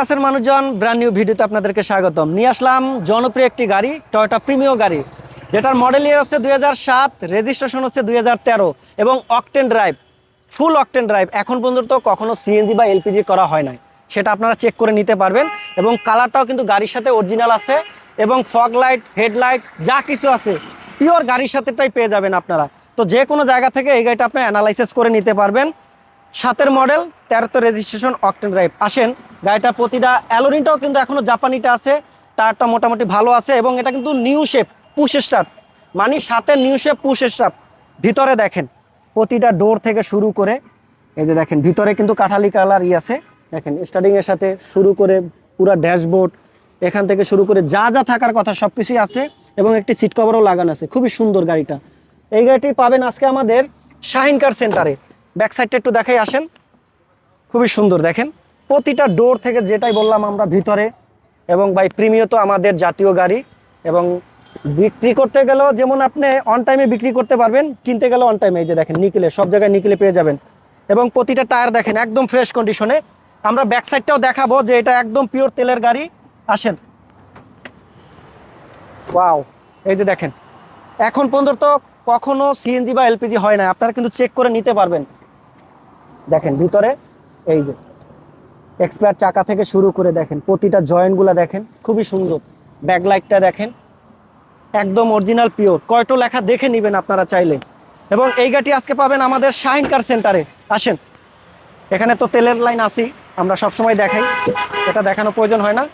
কাছের মানুষজন brand new ভিডিওতে আপনাদেরকে স্বাগতম। নিয়ে আসলাম জনপ্রিয় একটি গাড়ি টয়োটা প্রিমিয় গাড়ি, যেটার মডেল ইয়ার হচ্ছে দুই রেজিস্ট্রেশন হচ্ছে দু হাজার তেরো এবং octane drive full octane drive এখন পর্যন্ত কখনো সিএনজি বা এলপিজি করা হয় নাই। সেটা আপনারা চেক করে নিতে পারবেন এবং কালারটাও কিন্তু গাড়ির সাথে অরিজিনাল আছে এবং ফগ লাইট হেডলাইট যা কিছু আছে পিওর গাড়ির সাথেটাই পেয়ে যাবেন আপনারা। তো যে কোনো জায়গা থেকে এই গাড়িটা আপনি অ্যানালাইসিস করে নিতে পারবেন। সাতের মডেল, তেরোতে রেজিস্ট্রেশন অকটেন ড্রাইভ আসেন গাড়িটা প্রতিটা অ্যালোরিনটাও কিন্তু এখনও জাপানিটা আছে, টায়ারটা মোটামুটি ভালো আছে এবং এটা কিন্তু নিউ শেপ পুশ স্টার্ট মানে সাতের নিউ শেপ পুশ স্টার্ট ভিতরে দেখেন, প্রতিটা ডোর থেকে শুরু করে, এই যে দেখেন, ভিতরে কিন্তু কাঠালি কালার ই আছে। দেখেন স্টার্টিংয়ের সাথে শুরু করে পুরো ড্যাশবোর্ড এখান থেকে শুরু করে যা যা থাকার কথা সব কিছুই আছে এবং একটি সিট কভারও লাগানো আছে। খুবই সুন্দর গাড়িটা। এই গাড়িটি পাবেন আজকে আমাদের শাহিন কার সেন্টারে ব্যাক সাইডটা একটু দেখাই, আসেন। খুবই সুন্দর, দেখেন। প্রতিটা ডোর থেকে যেটাই বললাম আমরা, ভিতরে। এবং বাই প্রিমিয় তো আমাদের জাতীয় গাড়ি। এবং বিক্রি করতে গেলেও যেমন আপনি অন টাইমে বিক্রি করতে পারবেন, কিনতে গেলেও অন টাইমে এই যে দেখেন নিকেলে সব জায়গায় নিকেলে পেয়ে যাবেন। এবং প্রতিটা টায়ার দেখেন, একদম ফ্রেশ কন্ডিশনে আমরা ব্যাক সাইডটাও দেখাবো যে এটা একদম পিওর তেলের গাড়ি। আসেন। ওয়াও এই যে দেখেন। এখন পর্যন্ত কখনো সিএনজি বা এলপিজি হয় না। আপনারা কিন্তু চেক করে নিতে পারবেন। দেখেন ভিতরে, এই যে এক্সপায়ার চাকা থেকে শুরু করে দেখেন, প্রতিটা জয়েন্টগুলো দেখেন, খুবই সুন্দর। ব্যাকলাইটটা দেখেন, একদম অরিজিনাল পিওর কয়টো লেখা দেখে নেবেন আপনারা চাইলে। এবং এই গাড়ি আজকে পাবেন আমাদের শাইন কার সেন্টারে আসেন। এখানে তো তেলের লাইন আসি আমরা সবসময় দেখাই। এটা দেখানো প্রয়োজন হয় না।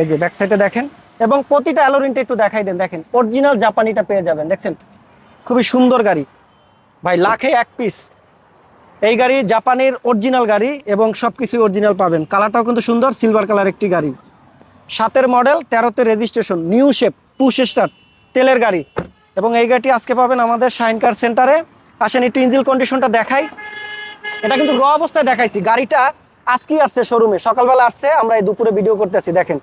এই যে ব্যাক সাইডে দেখেন। এবং প্রতিটা অ্যালোরিনটা একটু দেখাই দেন। দেখেন অরিজিনাল জাপানিটা পেয়ে যাবেন। দেখছেন? খুবই সুন্দর গাড়ি। ভাই, লাখে এক পিস এই গাড়ি জাপানের অরিজিনাল গাড়ি এবং সব কিছুই অরিজিনাল পাবেন। কালারটাও কিন্তু সুন্দর সিলভার কালার একটি গাড়ি। সাতের মডেল তেরোতে registration new shape push start তেলের গাড়ি। এবং এই গাড়িটি আজকে পাবেন আমাদের শাইন কার সেন্টারে আসেন একটু ইঞ্জিল কন্ডিশনটা দেখাই। এটা কিন্তু র অবস্থায় দেখাইছি। গাড়িটা আজকেই আসছে শোরুমে সকালবেলা আসছে, আমরা এই দুপুরে ভিডিও করতেছি, দেখেন।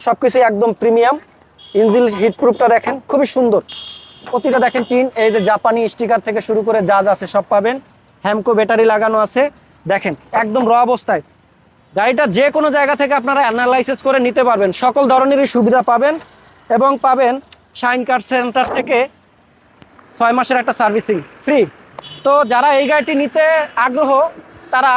সব কিছুই একদম প্রিমিয়াম ইঞ্জিল হিট প্রুফটা দেখেন, খুবই সুন্দর। প্রতিটা দেখেন টিন, এই যে জাপানি স্টিকার থেকে শুরু করে যা যা আছে সব পাবেন। হ্যামকো ব্যাটারি লাগানো আছে। দেখেন, একদম র অবস্থায়। গাড়িটা যে কোনো জায়গা থেকে আপনারা অ্যানালাইসিস করে নিতে পারবেন। সকল ধরনেরই সুবিধা পাবেন এবং পাবেন শাইন কার সেন্টার থেকে ছয় মাসের একটা সার্ভিসিং ফ্রি তো যারা এই গাড়িটি নিতে আগ্রহ, তারা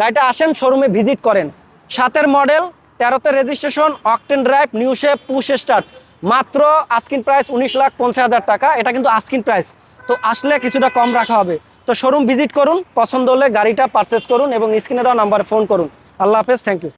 গাড়িটা আসেন শোরুমে ভিজিট করেন। সাতের মডেল তেরোতে registration octane drive new shape push start মাত্র আস্কিন প্রাইস উনিশ লাখ পঞ্চাশ হাজার টাকা, এটা কিন্তু আস্কিন প্রাইস তো আসলে কিছুটা কম রাখা হবে। তো শোরুম ভিজিট করুন, পছন্দ হলে গাড়িটা পারচেস করুন এবং স্ক্রিনে দেওয়া নাম্বারে ফোন করুন। আল্লাহ হাফেজ থ্যাংক ইউ